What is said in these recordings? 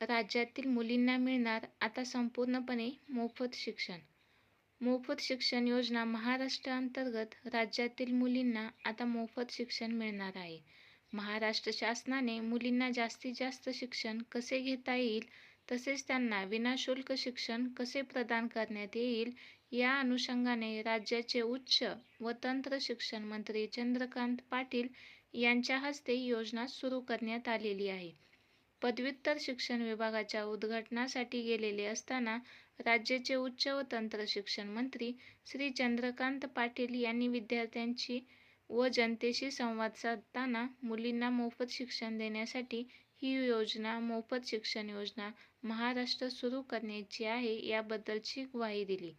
राज्यातील मुलींना मिळणार आता संपूर्णपणे मोफत शिक्षण. मोफत शिक्षण योजना महाराष्ट्राअंतर्गत राज्यातील मुलींना आता मोफत शिक्षण मिळणार आहे. महाराष्ट्र शासनाने मुलींना जास्तीत जास्त शिक्षण कसे घेता येईल तसेच त्यांना विनाशुल्क शिक्षण कसे प्रदान करण्यात येईल या अनुषंगाने राज्याचे उच्च व तंत्र शिक्षण मंत्री चंद्रकांत पाटील यांच्या हस्ते योजना सुरू करण्यात आलेली आहे. पदव्युत्तर शिक्षण विभागाच्या उद्घाटनासाठी गेलेले असताना राज्याचे उच्च व तंत्र शिक्षण मंत्री श्री चंद्रकांत पाटील यांनी विद्यार्थ्यांची व जनतेशी संवाद साधताना मुलींना मोफत शिक्षण देण्यासाठी ही योजना मोफत शिक्षण योजना महाराष्ट्र सुरू करण्याची आहे याबद्दलची ग्वाही दिली.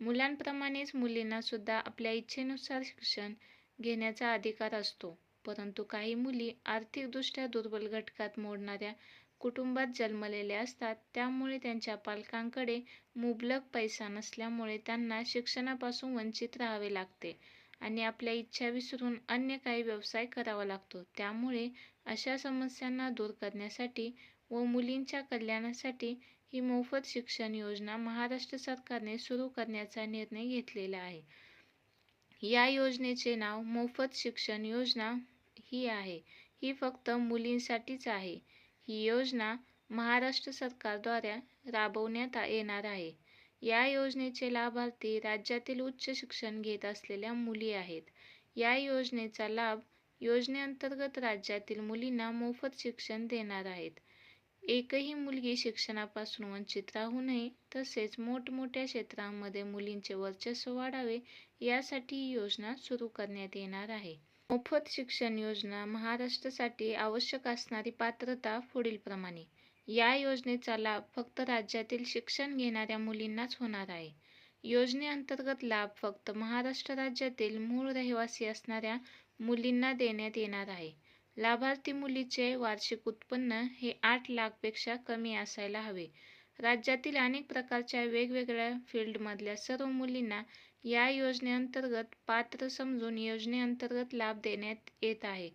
मुलांप्रमाणेच मुलींना सुद्धा आपल्या इच्छेनुसार शिक्षण घेण्याचा अधिकार असतो. परंतु काही मुली आर्थिकदृष्ट्या दुर्बल घटकात मोडणाऱ्या कुटुंबात जन्मलेल्या असतात. त्यामुळे त्यांच्या पालकांकडे मुबलक पैसा नसल्यामुळे त्यांना शिक्षणापासून वंचित राहावे लागते आणि आपल्या इच्छा विसरून अन्य काही व्यवसाय करावा लागतो. त्यामुळे अशा समस्यांना दूर करण्यासाठी व मुलींच्या कल्याणासाठी ही मोफत शिक्षण योजना महाराष्ट्र सरकारने सुरू करण्याचा निर्णय घेतलेला आहे. या योजनेचे नाव मोफत शिक्षण योजना ही आहे. ही फक्त मुलींसाठीच आहे. ही योजना महाराष्ट्र सरकारद्वारे राबवण्यात येणार आहे. या योजनेचे लाभार्थी राज्यातील उच्च शिक्षण घेत असलेल्या मुली आहेत. या योजनेचा लाभ योजनेअंतर्गत राज्यातील मुलींना मोफत शिक्षण देणार आहेत. एकही मुलगी शिक्षणापासून वंचित राहू नये तसेच मोठमोठ्या क्षेत्रांमध्ये मुलींचे वर्चस्व वाढावे यासाठी ही योजना सुरू करण्यात येणार आहे. मोफत शिक्षण योजना महाराष्ट्रासाठी आवश्यक असणारी पात्रता पुढीलप्रमाणे या योजनेचा लाभ फक्त राज्यातील शिक्षण घेणाऱ्या मुलींनाच होणार आहे. योजनेअंतर्गत लाभ फक्त महाराष्ट्र राज्यातील मूळ रहिवासी असणाऱ्या मुलींना देण्यात येणार आहे. लाभार्थी मुलीचे वार्षिक उत्पन्न हे आठ लाखपेक्षा कमी असायला हवे. राज्यातील अनेक प्रकारच्या वेगवेगळ्या फील्डमधल्या सर्व मुलींना या योजनेअंतर्गत पात्र समजून योजनेअंतर्गत लाभ देण्यात येत आहे.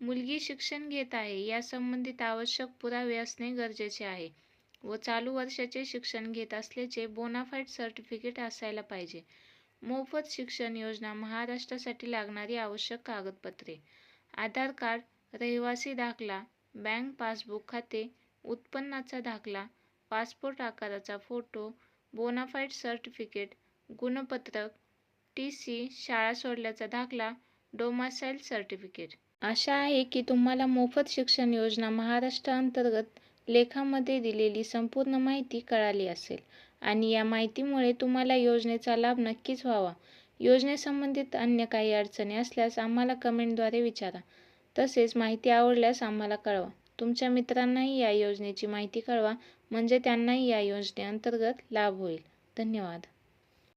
मुलगी शिक्षण घेत आहे या संबंधित आवश्यक पुरावे असणे गरजेचे आहे व चालू वर्षाचे शिक्षण घेत असल्याचे बोनाफाईड सर्टिफिकेट असायला पाहिजे. मोफत शिक्षण योजना महाराष्ट्रासाठी लागणारी आवश्यक कागदपत्रे आधार कार्ड रहिवासी दाखला बँक पासबुक खाते उत्पन्नाचा दाखला पासपोर्ट आकाराचा फोटो बोनाफाईड सर्टिफिकेट गुणपत्रक टी सी शाळा सोडल्याचा दाखला डोमासाईल सर्टिफिकेट. आशा आहे की तुम्हाला मोफत शिक्षण योजना महाराष्ट्र अंतर्गत लेखामध्ये दिलेली संपूर्ण माहिती कळाली असेल आणि या माहितीमुळे तुम्हाला योजनेचा लाभ नक्कीच व्हावा. योजनेसंबंधित अन्य काही अडचणी असल्यास आम्हाला कमेंटद्वारे विचारा. तसेच माहिती आवडल्यास आम्हाला कळवा. तुमच्या मित्रांनाही या योजनेची माहिती कळवा म्हणजे त्यांनाही या योजनेअंतर्गत लाभ होईल. धन्यवाद.